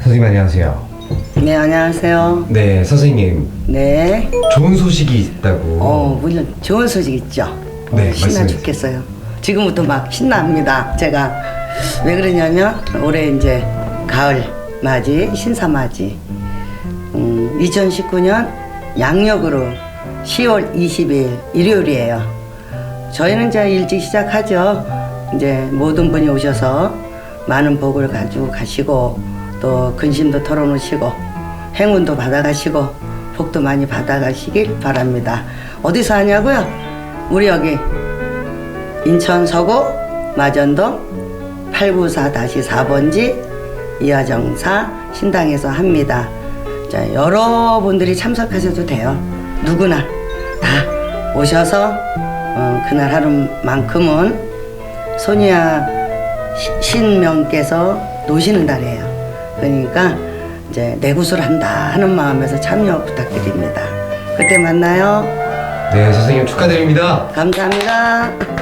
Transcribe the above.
선생님 안녕하세요. 네, 안녕하세요. 네, 선생님 네. 좋은 소식이 있다고. 어, 물론 좋은 소식 있죠. 어, 네, 신나 말씀해 죽겠어요. 지금부터 막 신납니다. 제가 왜 그러냐면 올해 이제 가을 맞이, 신사 맞이. 음, 2019년 양력으로 10월 20일 일요일이에요. 저희는 이제 일찍 시작하죠. 이제 모든 분이 오셔서 많은 복을 가지고 가시고 또 근심도 털어놓으시고 행운도 받아가시고 복도 많이 받아가시길 바랍니다. 어디서 하냐고요? 우리 여기 인천 서구 마전동 894-4번지 이화정사 신당에서 합니다. 자, 여러분들이 참석하셔도 돼요. 누구나 다 오셔서 어, 그날 하루만큼은 소니아 시- 신명께서 노시는 날이에요. 그러니까 이제 내구술 한다 하는 마음에서 참여 부탁드립니다. 그때 만나요. 네, 선생님 축하드립니다. 감사합니다.